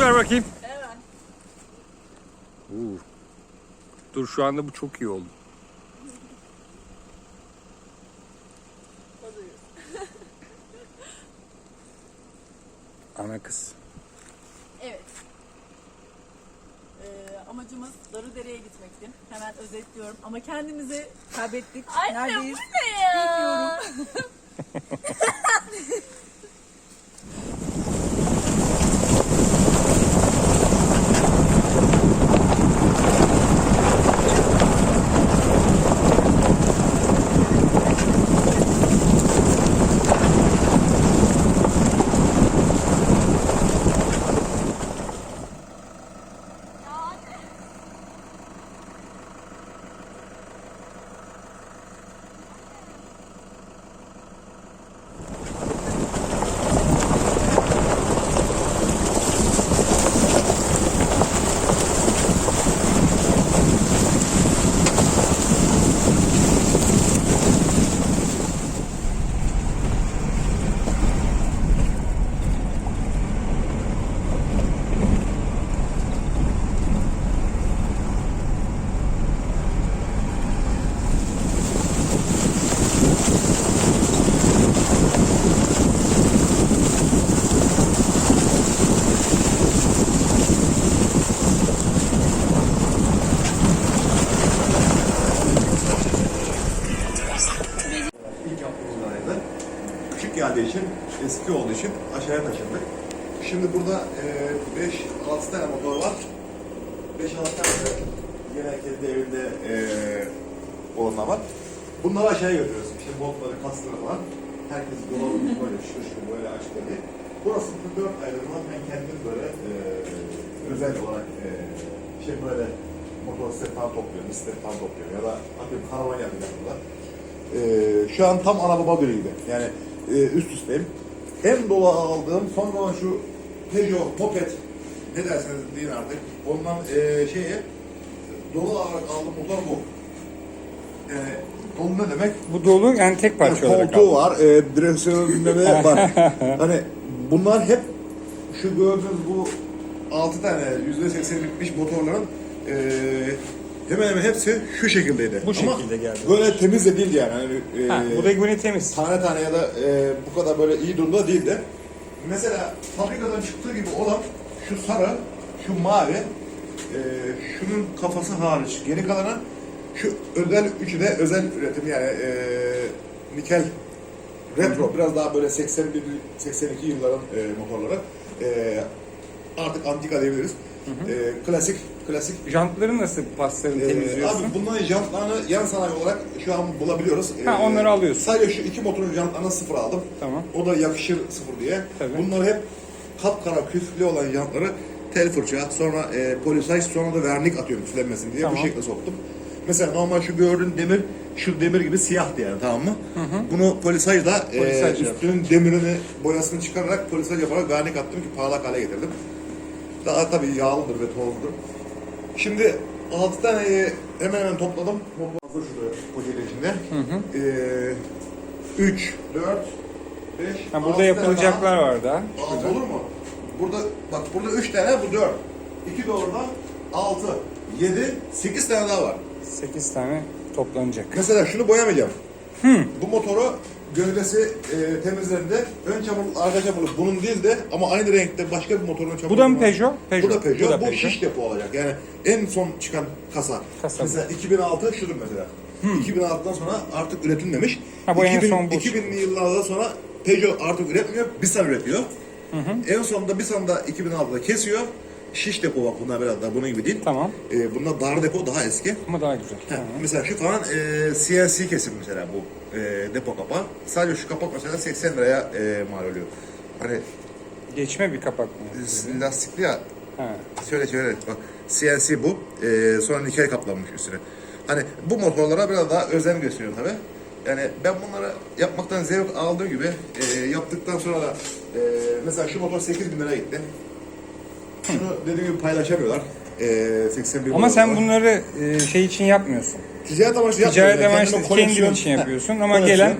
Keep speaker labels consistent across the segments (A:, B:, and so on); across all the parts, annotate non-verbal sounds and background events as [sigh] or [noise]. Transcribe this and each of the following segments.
A: bakayım.
B: Hemen.
A: Uu. Dur şu anda bu çok iyi oldu. Ana kız.
B: Evet. Ee, amacımız Darıdere'ye gitmekti. Hemen özetliyorum. Ama kendimizi kaybettik.
C: Anne
B: Neredeyiz?
C: bu ne ya? [laughs]
D: geldiği için, eski olduğu için aşağıya taşındık. Şimdi burada 5-6 tane motor var. 5-6 tane yine kendi evinde e, olanlar var. Bunları aşağıya götürüyoruz. İşte montları, kaskları falan. Herkes dolabı böyle şır şır böyle açık diye. Burası bu dört ayrılma. Ben kendim böyle e, özel olarak e, şey böyle motosiklet falan topluyorum, falan topluyorum ya da atıyorum karavan yapacağım burada. Ee, şu an tam ana baba gibi. Yani e, üst üsteyim. En dolu aldığım son zaman şu Peugeot Moped ne derseniz deyin artık. Ondan e, şeye dolu olarak aldığım motor bu. Yani dolu ne demek?
A: Bu dolu yani tek parça
D: Yani
A: olarak
D: koltuğu var, e, direksiyonu [laughs] var. hani bunlar hep şu gördüğünüz bu 6 tane %80 bitmiş motorların e, hemen hemen hepsi şu şekildeydi.
A: Bu
D: Ama
A: şekilde geldi.
D: Böyle temiz de değildi yani. Hani, e,
A: Ha, bu da güveni temiz.
D: tane tane ya da e, bu kadar böyle iyi durumda değildi. Mesela fabrikadan çıktığı gibi olan şu sarı, şu mavi, e, şunun kafası hariç geri kalanı şu özel üçü de özel üretim yani e, nikel retro biraz daha böyle 81 82 yılların e, motorları. E, artık antika diyebiliriz. E, klasik klasik
A: Jantları nasıl paslarını
D: ee,
A: temizliyorsun?
D: Abi bunların jantlarını yan sanayi olarak şu an bulabiliyoruz.
A: Ha,
D: Ee,
A: onları alıyorsun.
D: Sadece şu iki motorun jantlarını sıfır aldım.
A: Tamam.
D: O da yakışır sıfır diye.
A: Tabii.
D: Bunları hep kapkara küflü olan jantları tel fırça, sonra e, polisaj, sonra da vernik atıyorum küflenmesin diye
A: Tamam.
D: bu şekilde soktum. Mesela normal şu gördüğün demir, şu demir gibi siyahtı yani tamam mı? Bunu polisajla e,
A: Polisaj yap.
D: üstünün demirini, boyasını çıkararak polisaj yaparak vernik attım ki parlak hale getirdim. Daha tabii yağlıdır ve tozludur. Şimdi 6 taneyi hemen hemen topladım. Hazır şurada poşetin içinde. Ee, 3, 4, 5,
A: Ha, burada yapılacaklar var daha.
D: Altı olur mu? Burada bak burada 3 tane bu 4. 2 de orada 6, 7, 8 tane daha var.
A: 8 tane toplanacak.
D: Mesela şunu boyamayacağım. Bu motoru gövdesi e, temizlerinde ön çamurluk, arka çamurluk bunun değil de ama aynı renkte başka bir motorun çamurluğu
A: Bu da mı. Peugeot? Peugeot.
D: Bu da Peugeot.
A: Bu da
D: Bu,
A: Peugeot.
D: şiş depo olacak. Yani en son çıkan kasa.
A: Kasa
D: mesela 2006 şudur mesela. 2006'dan sonra artık üretilmemiş.
A: Ha, bu en son bu.
D: 2000'li yıllardan sonra Peugeot artık üretmiyor. Bisan üretiyor. En sonunda Bisan da 2006'da kesiyor. Şiş depo bak bunlar biraz daha bunun gibi değil.
A: Tamam.
D: Ee, bunlar dar depo daha eski.
A: Ama daha güzel.
D: Heh,
A: Tamam.
D: Mesela şu falan e, CNC kesim mesela bu e, depo kapağı. Sadece şu kapak mesela 80 liraya e, mal oluyor. Hani
A: Geçme bir kapak mı?
D: e, lastikli ya
A: Ha.
D: Şöyle şöyle bak CNC bu. Ee, sonra nikel kaplanmış üstüne. Hani bu motorlara biraz daha özen gösteriyorum tabi. Yani ben bunları yapmaktan zevk aldığım gibi e, yaptıktan sonra da e, mesela şu motor 8 bin lira gitti. Şunu dediğim gibi paylaşamıyorlar. E, 81
A: Ama sen
D: motor.
A: bunları e, şey için yapmıyorsun.
D: ticaret amaçlı
A: Ticaret
D: yapmıyorum.
A: amaçlı
D: Kendime
A: kendin
D: koleksiyon-
A: için yapıyorsun ama
D: koleksiyon.
A: gelen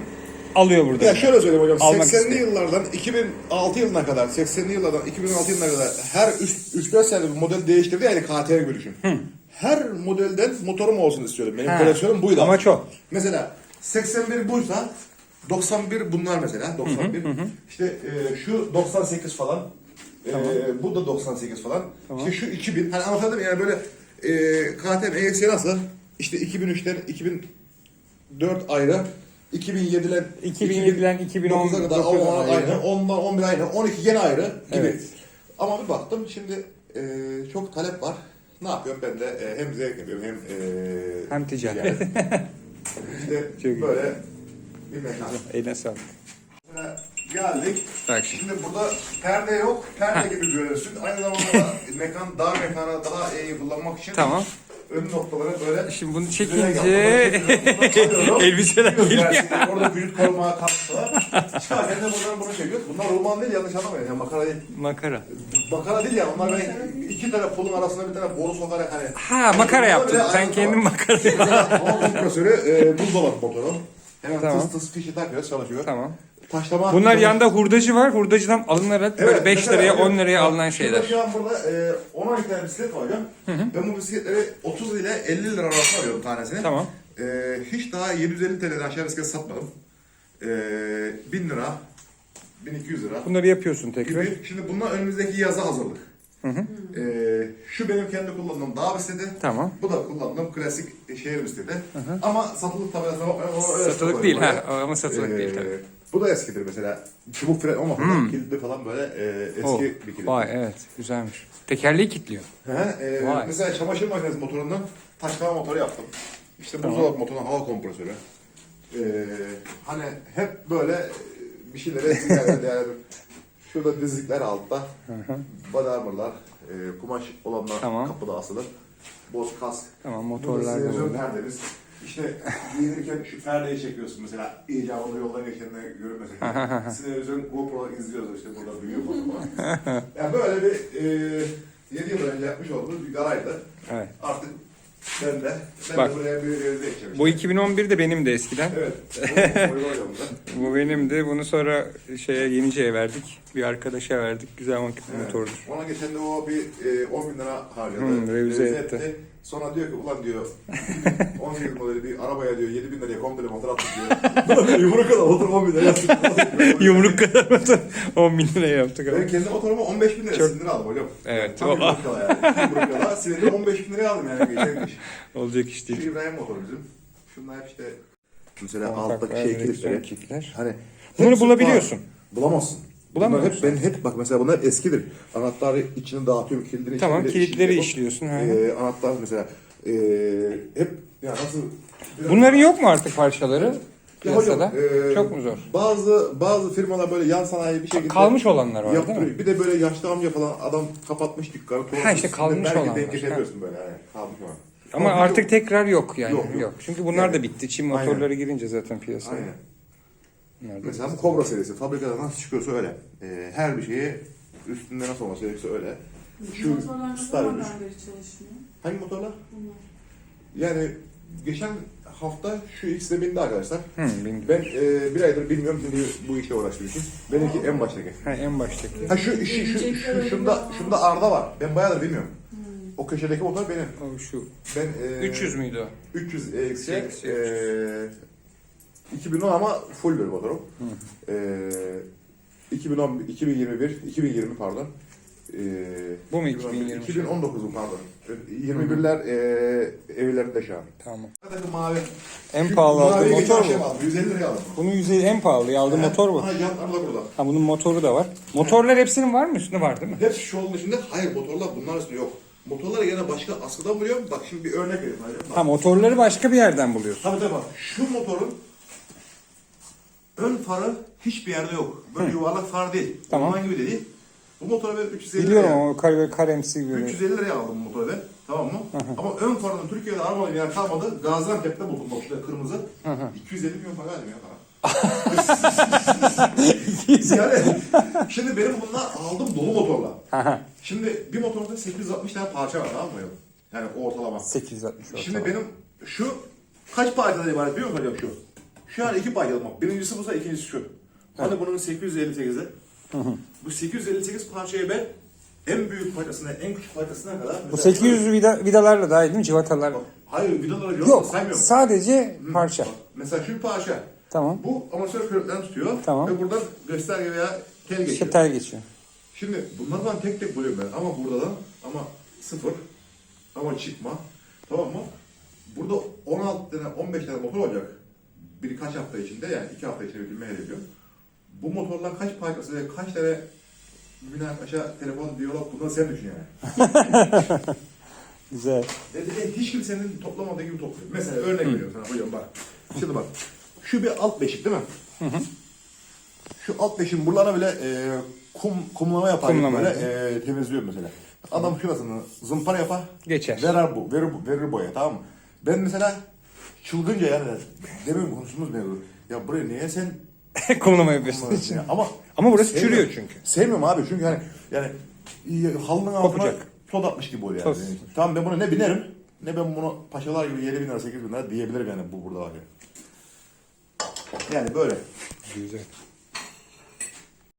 A: alıyor burada.
D: Ya şöyle söyleyeyim hocam.
A: Almak
D: 80'li
A: istiyor.
D: yıllardan 2006 yılına kadar, 80'li yıllardan 2006 yılına kadar her üst 3-4 senedir model değiştirdi yani KTM gibi düşün. Her modelden motorum olsun istiyorum. Benim
A: Ha.
D: koleksiyonum buydu.
A: Amaç o.
D: Mesela 81 buysa 91 bunlar mesela 91. İşte e, şu 98 falan. E, bu da 98 falan. İşte şu 2000. Hani anlatabildim mi? yani böyle e, KTM EXE nasıl? İşte 2003'ten 2004 ayrı. 2007'den
A: 2007'den 2010'a
D: kadar
A: dokuz
D: o-
A: ayrı.
D: aynı. 10'dan 11 aynı. 12 gene ayrı gibi.
A: Evet.
D: Ama bir baktım şimdi e, çok talep var. Ne yapıyorum ben de e, hem zevk yapıyorum hem e,
A: Hem ticaret. [laughs]
D: işte
A: Çok iyi.
D: böyle bir mekan.
A: Eline sağlık.
D: Mesela geldik.
A: Bak şimdi.
D: Şimdi burada perde yok. Perde gibi görüyorsun. Aynı zamanda da mekan dar mekana daha iyi kullanmak için
A: Tamam.
D: ön noktaları böyle
A: Şimdi bunu çekince [laughs] elbiseler geliyor.
D: yani orada vücut koruma kapsılar. Çıkarken de buradan bunu çekiyoruz. Bunlar roman değil yanlış anlamayın. Yani makara değil.
A: Makara.
D: Makara değil yani. Onlar ben iki tane kolun arasına bir tane boru sokarak hani.
A: Ha makara yaptın. Sen kendin makara
D: Mesela hava kompresörü e, buzdolabı motoru. Hemen
A: Tamam.
D: tıs tıs fişi takıyoruz çalışıyor.
A: Tamam.
D: Taşlama.
A: Bunlar yanda hurdacı var. Hurdacıdan alınarak böyle 5
D: mesela
A: liraya
D: öyle-
A: 10 liraya alınan şeyler.
D: Şu an burada e, 10 tane bisiklet var hocam. Ben bu bisikletleri 30 ile 50 lira arasında alıyorum tanesini.
A: Tamam.
D: E, hiç daha 750 TL'den aşağı bisiklet satmadım. E, 1000 lira, 1200 lira.
A: Bunları yapıyorsun tekrar.
D: gibi. Şimdi bunlar önümüzdeki yaza hazırlık. E, şu benim kendi kullandığım dağ bisikleti.
A: Tamam.
D: Bu da kullandığım klasik şehir bisikleti. Ama satılık tabelasına bakmayın.
A: Satılık değil ha ama satılık
D: ee,
A: değil tabii.
D: Bu da eskidir mesela. Çubuk fren olmasa da kilitli falan böyle e, eski
A: Oh,
D: bir kilit.
A: vay evet güzelmiş. Tekerleği kilitliyor.
D: He, e,
A: Vay.
D: mesela çamaşır makinesi motorundan taşlama motoru yaptım. İşte buzdolabı motorundan hava kompresörü. E, hani hep böyle bir şeylere yani [laughs] şurada dizlikler altta. Badarmırlar, e, kumaş olanlar
A: Tamam.
D: kapıda asılı. Boz kask.
A: Tamam motorlar da
D: perdemiz. İşte giyinirken şu perdeyi çekiyorsun mesela icabında yoldan geçenine görünmesin. [laughs] Televizyon GoPro izliyoruz işte burada büyüyor fotoğraf. yani böyle bir e, 7 yıl önce yapmış olduğumuz bir garajdı.
A: Evet.
D: Artık ben de, ben
A: Bak.
D: de buraya bir evde geçeceğim.
A: Bu 2011'de benim de eskiden.
D: Evet. [laughs] Bu.
A: Bu benimdi. Bunu sonra şeye Yenice'ye verdik. Bir arkadaşa verdik. Güzel makine motordur.
D: Ona geçen de o bir e, 10 bin lira harcadı.
A: Hmm, revize etti.
D: Sonra diyor ki ulan diyor [laughs] 18 modeli bir arabaya diyor 7 bin liraya komple motor attık [laughs] diyor. Yumruk kadar motor 10 bin liraya yaptık.
A: Yumruk kadar motor. 10 bin liraya yaptık
D: Ben kendi motorumu 15 bin liraya
A: Çok-
D: silindir aldım hocam.
A: Evet.
D: Tam yumruk kadar yani. Yumruk kadar silindir 15 bin liraya aldım yani. Geçen. [laughs]
A: Olacak iş
D: Şu
A: değil.
D: İbrahim motoru bizim. Şunlar hep işte mesela alttaki şey
A: kilitler.
D: Hani hepsi
A: bulabiliyorsun.
D: Bulamazsın. Bunlar hep ben hep bak mesela bunlar eskidir. Anahtarı içini dağıtıyorum, kilidini
A: Tamam,
D: içini-
A: kilitleri işliyorsun, ha.
D: Ee, anahtar mesela ee, hep ya nasıl
A: Bunların yok mu artık parçaları?
D: Ya
A: Piyasada.
D: hocam, ee,
A: Çok mu zor?
D: Bazı bazı firmalar böyle yan sanayi bir şekilde
A: Kalmış olanlar var değil
D: yaptırıyor.
A: mi?
D: Bir de böyle yaşlı amca falan adam kapatmış dükkanı.
A: Ha, işte kalmış
D: belki
A: olanlar.
D: denk getirebiliyorsun böyle yani. Kalmış olan.
A: Ama
D: Ama
A: artık tekrar yok yani.
D: Yok,
A: Yok.
D: yok.
A: Çünkü bunlar da bitti. Çin motorları girince zaten piyasaya.
D: Aynen.
A: Da
D: Mesela bu Cobra serisi fabrikadan nasıl çıkıyorsa öyle. Ee, her bir şeyi üstünde nasıl olması gerekiyorsa öyle. Şu
C: Motorlar ne
D: Star
C: zamandan
D: Wars.
C: beri çalışmıyor?
D: Hangi motorlar?
C: Bunlar.
D: Yani geçen hafta şu ikisi de bindi arkadaşlar.
A: Hı, bildim.
D: Ben e, bir aydır bilmiyorum çünkü bu işle uğraştığım için. Benimki en baştaki.
A: Ha, en baştaki.
D: Ha şu, şu, şu, şu, şunda, şunda Arda var. Ben bayağıdır bilmiyorum. O köşedeki motor benim.
A: O şu.
D: Ben e,
A: 300 müydü o?
D: 300 EX şey,
A: EX,
D: e, 2010 ama full bir motorum. E, 2010, 2021, 2020 pardon. E,
A: Bu mu 2020?
D: 2019 bu pardon. 21'ler e, evlerinde şu an.
A: Tamam.
D: Zaten mavi.
A: En pahalı aldığım
D: maviyi geçen
A: motor
D: akşam
A: bu.
D: aldım. 150 liraya aldım.
A: Bunun yüzeyi en pahalı aldığım motor bu.
D: Ha jantlar da burada.
A: Ha bunun motoru da var. Motorlar hepsinin var mı? Üstünde var değil mi?
D: Hepsi şu onun içinde. Hayır motorlar bunlar üstünde yok. Motorları yine başka askıdan buluyorum. Bak şimdi bir örnek vereyim. Hadi.
A: Ha motorları başka bir yerden buluyorsun.
D: Tabii tabii bak. Şu motorun ön farı hiçbir yerde yok. Böyle yuvarlak far değil.
A: Tamam.
D: Ondan gibi de değil. Bu motoru ben 350
A: Biliyorum
D: liraya,
A: ama kare, karemsi böyle.
D: 350 liraya aldım bu motoru ben. Tamam mı? Ama ön farının Türkiye'de arabanın yer kalmadı. Gaziantep'te buldum bak şurada kırmızı. 250 milyon para verdim ya bana. [laughs] yani şimdi benim bunlar aldım dolu motorla. Şimdi bir motorda 860 tane parça var tamam mı? Yani ortalama.
A: 860 ortalama.
D: Şimdi benim şu kaç parçadan ibaret biliyor musun hocam şu? Şu an iki parçalı bak. Birincisi bu ikincisi şu. Hani bunun 858'i. Bu 858 parçayı ben en büyük parçasına, en küçük parçasına kadar.
A: Bu
D: mesela-
A: 800 vida, vidalarla dahil değil mi? Civatalar.
D: Hayır vidaları yok,
A: Yok.
D: saymıyorum.
A: Sadece parça.
D: Bak, Mesela şu parça.
A: Tamam.
D: Bu amatör körüklerini tutuyor.
A: Tamam.
D: Ve buradan gösterge veya tel geçiyor.
A: İşte tel geçiyor.
D: Şimdi bunları ben tek tek buluyorum ben. Ama burada da ama sıfır. Ama çıkma. Tamam mı? Burada 16 tane 15 tane motor olacak. Birkaç hafta içinde yani iki hafta içinde bitirme hedef ediyor. Bu motorlar kaç parçası ve kaç tane münakaşa, telefon, diyalog bunları sen düşün yani. [laughs]
A: Güzel.
D: Ve de hiç kimsenin toplamadığı gibi topluyor. Mesela örnek veriyorum sana hocam bak. Şimdi bak. Şu bir alt beşik değil mi? Şu alt beşiğin buralarına bile e, kum, kumlama yapar.
A: Kumlama
D: böyle e, temizliyor mesela. Adam şurasını zımpara yapar.
A: Geçer.
D: Verir bu, verir, bu- verir boya tamam mı? Ben mesela çılgınca yani demin konuştuğumuz mevzu. Ya buraya niye sen [laughs]
A: Kumlama yapıyorsun.
D: Ya ama
A: Ama burası
D: sevmiyorum.
A: çürüyor çünkü.
D: Sevmiyorum abi çünkü yani yani iyi- halının altına
A: Kopacak.
D: toz atmış gibi oluyor
A: Toz.
D: yani. Tamam ben bunu ne binerim ne ben bunu paşalar gibi 7 bin lira 8 bin lira diyebilirim yani bu burada var ya. Yani böyle.
A: Güzel.